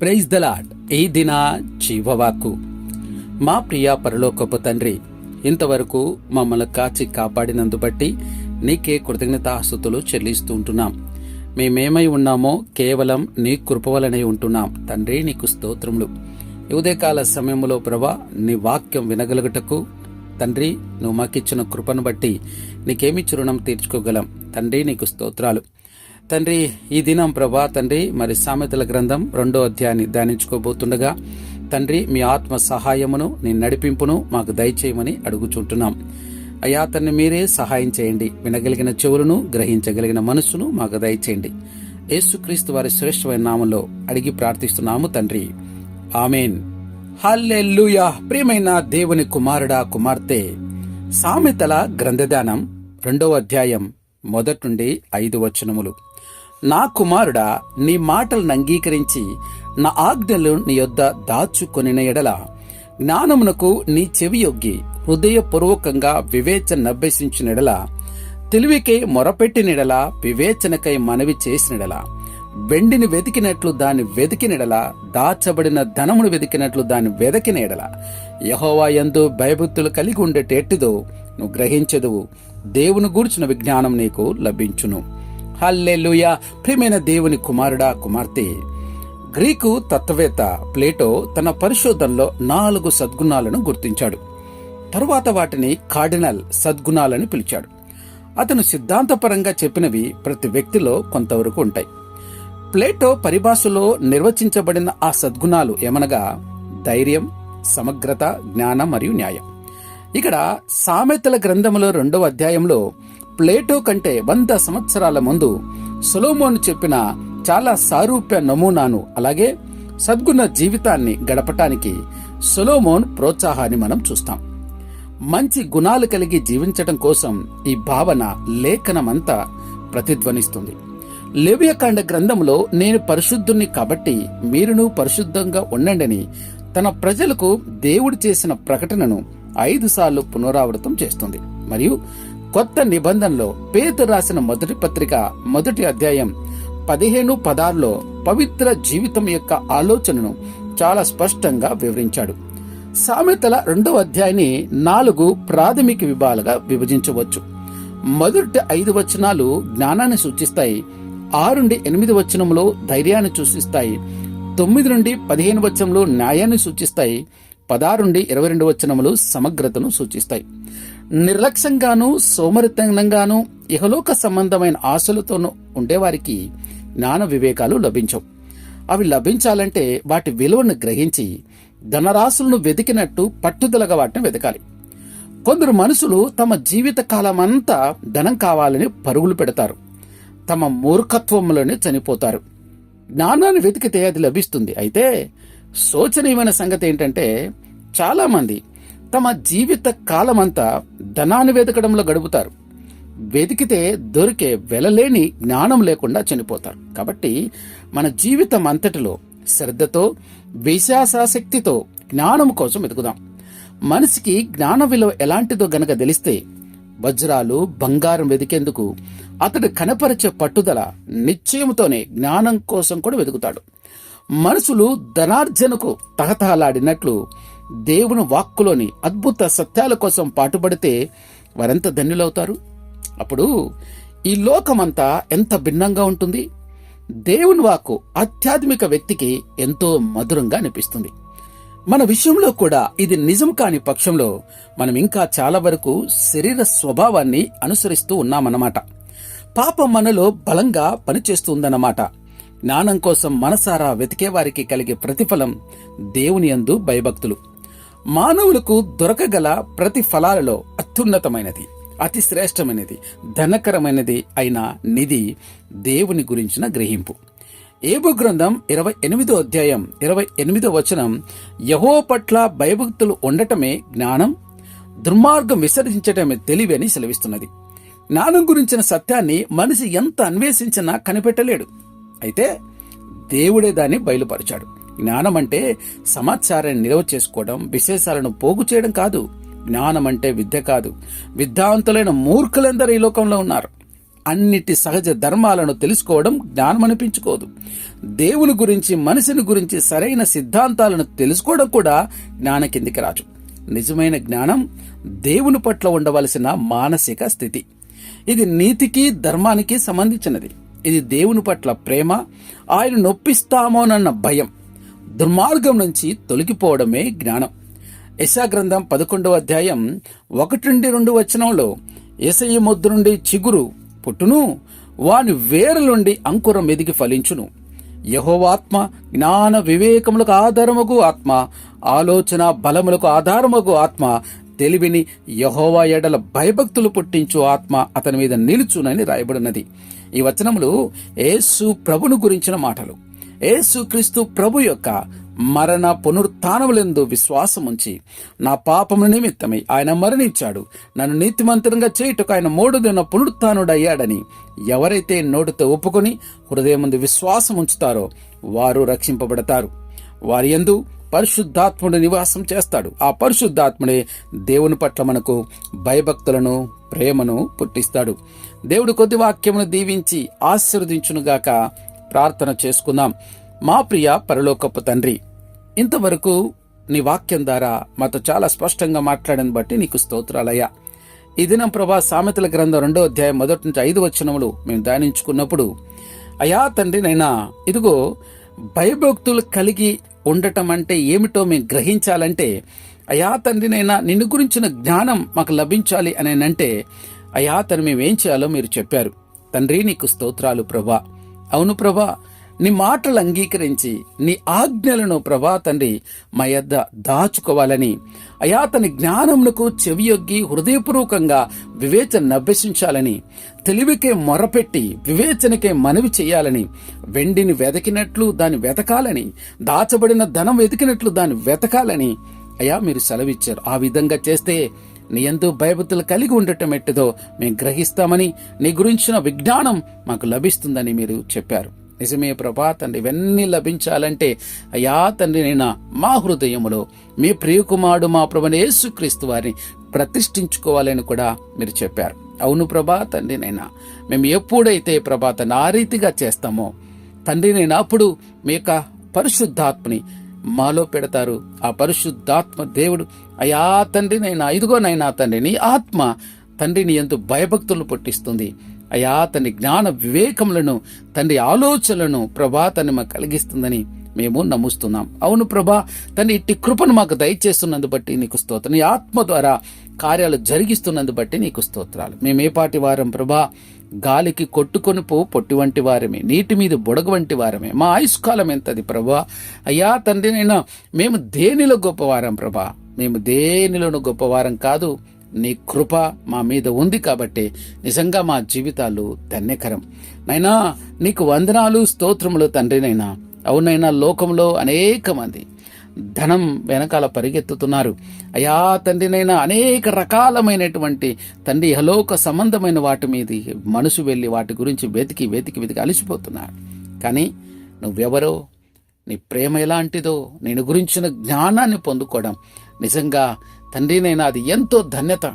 Praise the lord ఈ దినా జీవవాకు మా ప్రియ పరలోకపు తండ్రి ఇంతవరకు మమ్మల్ని కాచి కాపాడినందు బట్టి నీకే కృతజ్ఞతాస్తుతులు చెల్లిస్తూ ఉంటున్నాం. మేమేమై ఉన్నామో కేవలం నీ కృప వలనే ఉంటున్నాం. తండ్రి నీకు స్తోత్రములు. ఉదయకాల సమయంలో ప్రభా నీ వాక్యం వినగలుగుటకు తండ్రి నువ్వు మాకిచ్చిన కృపను బట్టి నీకేమిచ్చి రుణం తీర్చుకోగలం. తండ్రి నీకు స్తోత్రాలు. తండ్రి ఈ దినం ప్రభా తండ్రి మరి సామెతల గ్రంథం రెండో అధ్యాయాన్ని ధ్యానించుకోబోతుండగా తండ్రి మీ ఆత్మ సహాయమును నీ నడిపింపును మాకు దయచేయమని అడుగుచుంటున్నాం. అయ్యా తన్ని మీరే సహాయం చేయండి. వినగలిగిన చెవులను గ్రహించగలిగిన మనస్సును మాకు దయచేయండి. యేసుక్రీస్తు వారి శ్రేష్టమైన నామంలో అడిగి ప్రార్థిస్తున్నాము తండ్రి. ఆమెన్. హల్లెల్లుయా ప్రియమైన దేవుని కుమారుడా కుమార్తె! సామెతల గ్రంథదానం రెండవ అధ్యాయం మొదటి నుండి ఐదు వచనములు. నా కుమారుడా నీ మాటలను అంగీకరించి నా ఆజ్ఞలు నీ యొద్ద దాచుకొనిన ఎడల జ్ఞానమునకు నీ చెవి యొగ్గి హృదయపూర్వకంగా వివేచన అభ్యసించినడల తెలివికై మొరపెట్టినెడల వివేచనకై మనవి చేసినెడల వెండిని వెతికినట్లు దాన్ని వెతికినడల దాచబడిన ధనమును వెతికినట్లు దాన్ని వెదకిన ఎడల యహోవా ఎందు భయభక్తులు కలిగి ఉండేటెట్టిదో నువ్వు గ్రహించదువు. దేవుని గూర్చిన విజ్ఞానం నీకు లభించును. హల్లెలుయ. ప్రియమైన దేవుని కుమారుడా కుమార్తె గ్రీకు తత్వవేత్త ప్లేటో తన పరిశోధనలో నాలుగు సద్గుణాలను గుర్తించాడు. తరువాత వాటిని కార్డినల్ సద్గుణాలని పిలిచాడు. అతను సిద్ధాంతపరంగా చెప్పినవి ప్రతి వ్యక్తిలో కొంతవరకు ఉంటాయి. ప్లేటో పరిభాషలో నిర్వచించబడిన ఆ సద్గుణాలు ఏమనగా ధైర్యం సమగ్రత జ్ఞానం మరియు న్యాయం. ఇక్కడ సామెతల గ్రంథములో రెండవ అధ్యాయంలో ప్లేటో కంటే వంద సంవత్సరాల ముందు సొలోమోను చెప్పిన చాలా సారూప్య నమూనాను అలాగే సద్గుణ జీవితాన్ని గడపటానికి సొలోమోన్ ప్రోత్సాహాన్ని మనం చూస్తాం. మంచి గుణాలు కలిగి జీవించటం కోసం ఈ భావన లేఖనమంతా ప్రతిధ్వనిస్తుంది. లేవియకాండ గ్రంథంలో నేను పరిశుద్ధుణ్ణి కాబట్టి మీరును పరిశుద్ధంగా ఉండండని తన ప్రజలకు దేవుడు చేసిన ప్రకటనను ఐదు సార్లు పునరావృతం చేస్తుంది. మరియు కొత్త నిబంధనలో పేతు రాసిన మొదటి పత్రిక మొదటి అధ్యాయం పదిహేను పదార్లో పవిత్ర జీవితం యొక్క ఆలోచనను చాలా స్పష్టంగా వివరించాడు. సామెతల రెండవ అధ్యాయాన్ని నాలుగు ప్రాథమిక విభాగాలుగా విభజించవచ్చు. మొదటి ఐదు వచనాలు జ్ఞానాన్ని సూచిస్తాయి. ఆరు నుండి ఎనిమిది వచనంలో ధైర్యాన్ని సూచిస్తాయి. తొమ్మిది నుండి పదిహేను వచనంలో న్యాయాన్ని సూచిస్తాయి. పదహారు నుండి ఇరవై రెండు వచనములు సమగ్రతను సూచిస్తాయి. నిర్లక్ష్యంగాను సోమరితనంగాను ఇహలోక సంబంధమైన ఆశలతోనూ ఉండేవారికి జ్ఞాన వివేకాలు లభించవు. అవి లభించాలంటే వాటి విలువను గ్రహించి ధనరాశులను వెతికినట్టు పట్టుదలగా వాటిని వెతకాలి కొందరు మనుషులు తమ జీవిత కాలమంతా ధనం కావాలని పరుగులు పెడతారు. తమ మూర్ఖత్వంలోనే చనిపోతారు. జ్ఞానాన్ని వెతికితే అది లభిస్తుంది. అయితే శోచనీయమైన సంగతి ఏంటంటే చాలామంది తమ జీవిత కాలమంతా ధనాన్ని వెతకడంలో గడుపుతారు. వెతికితే దొరికే వెలలేని జ్ఞానం లేకుండా చనిపోతారు. కాబట్టి మన జీవితం అంతటిలో శ్రద్ధతో విశ్వాసాశక్తితో జ్ఞానం కోసం వెతుకుదాం. మనిషికి జ్ఞాన విలువ ఎలాంటిదో గనక తెలిస్తే వజ్రాలు బంగారం వెతికేందుకు అతడు కనపరిచే పట్టుదల నిశ్చయంతోనే జ్ఞానం కోసం కూడా వెతుకుతాడు. మనుషులు ధనార్జనకు తహతహలాడినట్లు దేవుని వాక్కులోని అద్భుత సత్యాల కోసం పాటుపడితే వారెంత ధన్యులవుతారు? అప్పుడు ఈ లోకమంతా ఎంత భిన్నంగా ఉంటుంది? దేవుని వాక్కు ఆధ్యాత్మిక వ్యక్తికి ఎంతో మధురంగా అనిపిస్తుంది. మన విషయంలో కూడా ఇది నిజం కాని పక్షంలో మనం ఇంకా చాలా వరకు శరీర స్వభావాన్ని అనుసరిస్తూ ఉన్నామన్నమాట. పాపం మనలో బలంగా పనిచేస్తుందన్నమాట. జ్ఞానం కోసం మనసారా వెతికే వారికి కలిగే ప్రతిఫలం దేవుని యందు భయభక్తులు. మానవులకు దొరకగల ప్రతి ఫలాలలో అత్యున్నతమైనది అతి శ్రేష్టమైనది ధనకరమైనది అయిన నిధి దేవుని గురించిన గ్రహింపు. ఏబు గ్రంథం ఇరవై ఎనిమిదో అధ్యాయం ఇరవై ఎనిమిదో వచనం యహో పట్ల భయభక్తులు ఉండటమే జ్ఞానం దుర్మార్గం విసర్జించటమే తెలివి అని సెలవిస్తున్నది. జ్ఞానం గురించిన సత్యాన్ని మనిషి ఎంత అన్వేషించినా కనిపెట్టలేడు. అయితే దేవుడే దాన్ని బయలుపరిచాడు. జ్ఞానం అంటే సమాచారాన్ని నిల్వ చేసుకోవడం విశేషాలను పోగు చేయడం కాదు. జ్ఞానం అంటే విద్య కాదు. విద్యావంతులైన మూర్ఖులందరూ ఈ లోకంలో ఉన్నారు. అన్నిటి సహజ ధర్మాలను తెలుసుకోవడం జ్ఞానం అనిపించుకోదు దేవుని గురించి మనిషిని గురించి సరైన సిద్ధాంతాలను తెలుసుకోవడం కూడా జ్ఞాన కిందికి రాజు నిజమైన జ్ఞానం దేవుని పట్ల ఉండవలసిన మానసిక స్థితి. ఇది నీతికి ధర్మానికి సంబంధించినది. ఇది దేవుని పట్ల ప్రేమ ఆయన నొప్పిస్తామోనన్న భయం. దుర్మార్గం నుంచి తొలగిపోవడమే జ్ఞానం. యశా గ్రంథం పదకొండవ అధ్యాయం ఒకటి నుండి రెండు వచనంలో ఎసయ్య ముద్దు నుండి చిగురు పుట్టును వాని వేరులుండి అంకురం ఎదిగి ఫలించును. యహోవాత్మ జ్ఞాన వివేకములకు ఆధారముగు ఆత్మ ఆలోచన బలములకు ఆధారముగు ఆత్మ తెలివిని యహోవా ఎడల భయభక్తులు పుట్టించు ఆత్మ అతని మీద నిలుచునని రాయబడినది. ఈ వచనములు యేసు ప్రభును గురించిన మాటలు. యేసుక్రీస్తు ప్రభు యొక్క మరణ పునరుత్నములందు విశ్వాసముంచి నా పాపముల నిమిత్తమై ఆయన మరణించాడు. నన్ను నీతిమంతరంగా చేయుటకు ఆయన మూడు దిన పునరుత్నుడయ్యాడని ఎవరైతే నోటితో ఒప్పుకొని హృదయం ముందు విశ్వాసం ఉంచుతారో వారు రక్షింపబడతారు. వారి యందు పరిశుద్ధాత్ముడు నివాసం చేస్తాడు. ఆ పరిశుద్ధాత్ముడే దేవుని పట్ల మనకు భయభక్తులను ప్రేమను పుట్టిస్తాడు. దేవుడు కొద్ది వాక్యమును దీవించి ఆశీర్వదించునుగాక ప్రార్థన చేసుకుందాం. మా ప్రియ పరలోకపు తండ్రి ఇంతవరకు నీ వాక్యం ద్వారా మాతో చాలా స్పష్టంగా మాట్లాడని బట్టి నీకు స్తోత్రాలయ్యా. ఈ దినం ప్రభా సామెతల గ్రంథం రెండో అధ్యాయం మొదటి నుంచి ఐదు వచనములు మేము ధ్యానించుకున్నప్పుడు అయా తండ్రి నైనా ఇదిగో భయభక్తులు కలిగి ఉండటం అంటే ఏమిటో మేము గ్రహించాలంటే అయా తండ్రినైనా నిన్ను గురించిన జ్ఞానం మాకు లభించాలి అని అంటే అయా తను మేమేం చేయాలో మీరు చెప్పారు. తండ్రి నీకు స్తోత్రాలు ప్రభా. అవును ప్రభా నీ మాటలు అంగీకరించి నీ ఆజ్ఞలను ప్రభా తండ్రి మా యద్ద దాచుకోవాలని. అయా తన జ్ఞానమునకు చెవియొగ్గి హృదయపూర్వకంగా వివేచన అభ్యసించాలని తెలివికే మొరపెట్టి వివేచనకే మనవి చేయాలని వెండిని వెదకినట్లు దాన్ని వెతకాలని దాచబడిన ధనం వెతికినట్లు దాన్ని వెతకాలని. అయా మీరు సెలవిచ్చారు. ఆ విధంగా చేస్తే నీ ఎందు భయభక్తులు కలిగి ఉండటం ఎట్టుదో మేము గ్రహిస్తామని నీ గురించిన విజ్ఞానం మాకు లభిస్తుందని మీరు చెప్పారు. నిజమే ప్రభా తండ్రి ఇవన్నీ లభించాలంటే అయ్యా తండ్రి నేను మా హృదయములో మీ ప్రియకుమారుడు మా ప్రభుని యేసుక్రీస్తు వారిని ప్రతిష్ఠించుకోవాలని కూడా మీరు చెప్పారు. అవును ప్రభా తండ్రి నైనా మేము ఎప్పుడైతే ప్రభా తను ఆ రీతిగా చేస్తామో తండ్రి నేను అప్పుడు మీ యొక్క పరిశుద్ధాత్మని మాలో పెడతారు. ఆ పరిశుద్ధాత్మ దేవుడు అయా తండ్రి నైనా ఇదిగో నైనా తండ్రి నీ ఆత్మ తండ్రిని ఎంతో భయభక్తులను పుట్టిస్తుంది. అయా తండ్రి జ్ఞాన వివేకములను తండ్రి ఆలోచనలను ప్రభా తన్ని మాకు కలిగిస్తుందని మేము నమ్ముస్తున్నాం. అవును ప్రభా తన ఇట్టి కృపను మాకు దయచేస్తున్నందు బట్టి నీకు స్తోత్రం. నీ ఆత్మ ద్వారా కార్యాలు జరిగిస్తున్నందు బట్టి నీకు స్తోత్రాలు. మేము ఏ పాటి వారం ప్రభా గాలికి కొట్టుకొని పో పొట్టి వంటి వారమే నీటి మీద బుడగ వంటి వారమే. మా ఆయుష్కాలం ఎంతది ప్రభా? అయ్యా తండ్రినైనా మేము దేనిలో గొప్పవారం ప్రభా? మేము దేనిలోనూ గొప్పవారం కాదు. నీ కృప మా మీద ఉంది కాబట్టి నిజంగా మా జీవితాలు ధన్యకరం. నైనా నీకు వందనాలు స్తోత్రములు తండ్రినైనా అవునైనా లోకంలో అనేక మంది ధనం వెనకాల పరిగెత్తుతున్నారు. అయా తండ్రినైనా అనేక రకాలమైనటువంటి తండ్రి హలోక సంబంధమైన వాటి మీద మనసు వెళ్ళి వాటి గురించి వెతికి వెతికి వెతికి అలసిపోతున్నారు. కానీ నువ్వెవరో? నీ ప్రేమ ఎలాంటిదో? నేను గురించిన జ్ఞానాన్ని పొందుకోవడం. నిజంగా తండ్రినైనా అది ఎంతో ధన్యత.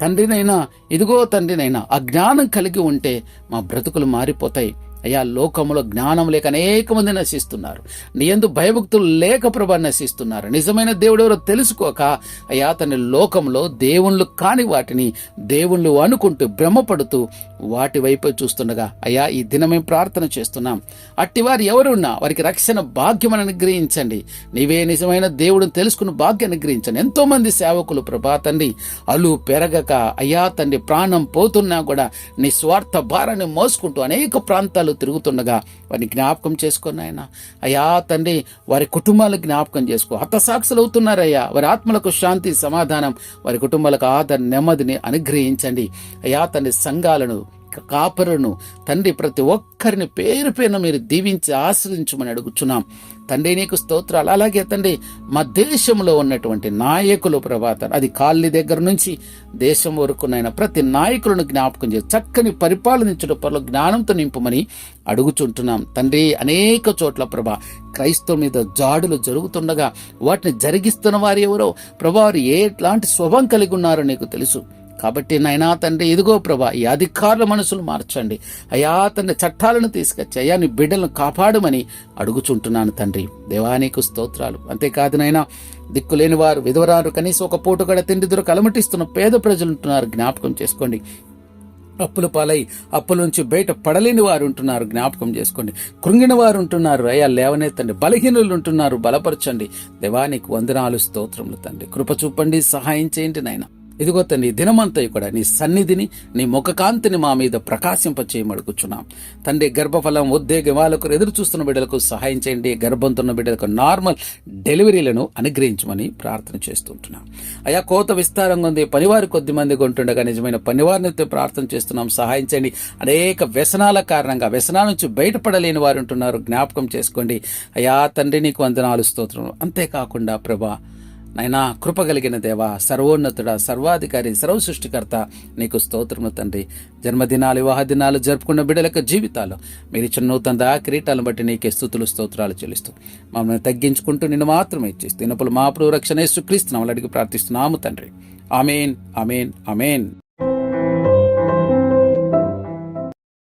తండ్రినైనా ఇదిగో తండ్రినైనా ఆ జ్ఞానం కలిగి ఉంటే మా బ్రతుకులు మారిపోతాయి. అయ్యా లోకములో జ్ఞానం లేక అనేక మంది నశిస్తున్నారు. నీ ఎందు భయభక్తులు లేక ప్రభా నశిస్తున్నారు. నిజమైన దేవుడు ఎవరో తెలుసుకోక అయ్యా తన లోకంలో దేవుళ్ళు కాని వాటిని దేవుళ్ళు అనుకుంటూ భ్రమపడుతూ వాటి వైపు చూస్తుండగా అయ్యా ఈ దినమే ప్రార్థన చేస్తున్నాం. అట్టి వారు ఎవరున్నా వారికి రక్షణ భాగ్యం అనుగ్రహించండి. నీవే నిజమైన దేవుడిని తెలుసుకున్న భాగ్యం అనుగ్రహించండి. ఎంతో మంది సేవకులు ప్రభా తండ్రి అలు పెరగక అయ్యా తండ్రి ప్రాణం పోతున్నా కూడా నీ స్వార్థ భారాన్ని మోసుకుంటూ అనేక ప్రాంతాలు తిరుగుతుండగా వారిని జ్ఞాపకం చేసుకుని ఆయన. అయ్యా తండ్రి వారి కుటుంబాలకు జ్ఞాపకం చేసుకో. హతసాక్షులు అవుతున్నారయ్యా వారి ఆత్మలకు శాంతి సమాధానం వారి కుటుంబాలకు ఆదర నెమ్మదిని అనుగ్రహించండి. అయ్యా తండ్రి సంఘాలను కాపరును తండ్రి ప్రతి ఒక్కరిని పేరు పైన మీరు దీవించి ఆశ్రయించమని అడుగుచున్నాం. తండ్రి నీకు స్తోత్రాలు. అలాగే తండ్రి మా దేశంలో ఉన్నటువంటి నాయకులు ప్రభాత అది కాళ్ళి దగ్గర నుంచి దేశం వరకునైనా ప్రతి నాయకులను జ్ఞాపకం చేసి చక్కని పరిపాలనించడం పనులు జ్ఞానంతో నింపమని అడుగుచుంటున్నాం. తండ్రి అనేక చోట్ల ప్రభా క్రైస్తవ మీద జాడులు జరుగుతుండగా వాటిని జరిగిస్తున్న వారు ఎవరో? ప్రభా వారు ఎట్లాంటి స్వభం కలిగి ఉన్నారో నీకు తెలుసు. కాబట్టి నాయనా తండ్రి ఇదిగో ప్రభా ఈ అధికారుల మనసులు మార్చండి. అయా తండ్రి చట్టాలను తీసుకొచ్చి అయ్యా నీ బిడ్డలను కాపాడమని అడుగుచుంటున్నాను తండ్రి. దేవానికి స్తోత్రాలు. అంతేకాదు నైనా దిక్కులేని వారు విధవరారు కనీసం ఒక పూట కూడా తిండి దొరక అలమటిస్తున్న పేద ప్రజలు ఉంటున్నారు. జ్ఞాపకం చేసుకోండి. అప్పుల పాలై అప్పుల నుంచి బయట పడలేని వారు ఉంటున్నారు. జ్ఞాపకం చేసుకోండి. కృంగిన వారు ఉంటున్నారు. అయ్యా లేవనెత్తండి. బలహీనులు ఉంటున్నారు. బలపరచండి. దేవానికి వందనాలు స్తోత్రములు తండ్రి. కృప చూపండి సహాయం చేయండి నాయనా. ఇదిగో నీ దినమంతయు కూడా నీ సన్నిధిని నీ ముఖకాంతిని మా మీద ప్రకాశింపచేయమడుకున్నాం తండ్రి గర్భఫలం ఉద్వేగ వాళ్ళకు ఎదురు చూస్తున్న బిడ్డలకు సహాయం చేయండి. గర్భంతున్న బిడ్డలకు నార్మల్ డెలివరీలను అనుగ్రహించమని ప్రార్థన చేస్తుంటున్నాం. అయా కోత విస్తారంగా ఉంది. పనివారు కొద్ది మంది కొంటుండగా నిజమైన పనివారిని ప్రార్థన చేస్తున్నాం. సహాయం చేయండి. అనేక వ్యసనాల కారణంగా వ్యసనాల నుంచి బయటపడలేని వారు ఉంటున్నారు. జ్ఞాపకం చేసుకోండి. అయా తండ్రి నీకు వందనాలు స్తోత్రం అంతేకాకుండా ప్రభా నైనా కృప కలిగిన దేవ సర్వోన్నతుడ సర్వాధికారి సర్వ సృష్టికర్త నీకు స్తోత్రము తండ్రి. జన్మదినాలు వివాహ దినాలు జరుపుకున్న బిడ్డలకు జీవితాలు. మీరు ఇచ్చిన నూతన కిరీటాలను బట్టి నీకే స్థుతులు స్తోత్రాలు చెల్లిస్తూ మమ్మల్ని తగ్గించుకుంటూ నిన్ను మాత్రమే ఇచ్చేస్తూ ఇనపులు మా ప్రభు రక్షణ సుక్రీస్తున్నాం అడిగి ప్రార్థిస్తున్నాము తండ్రి. అమేన్ అమేన్ అమేన్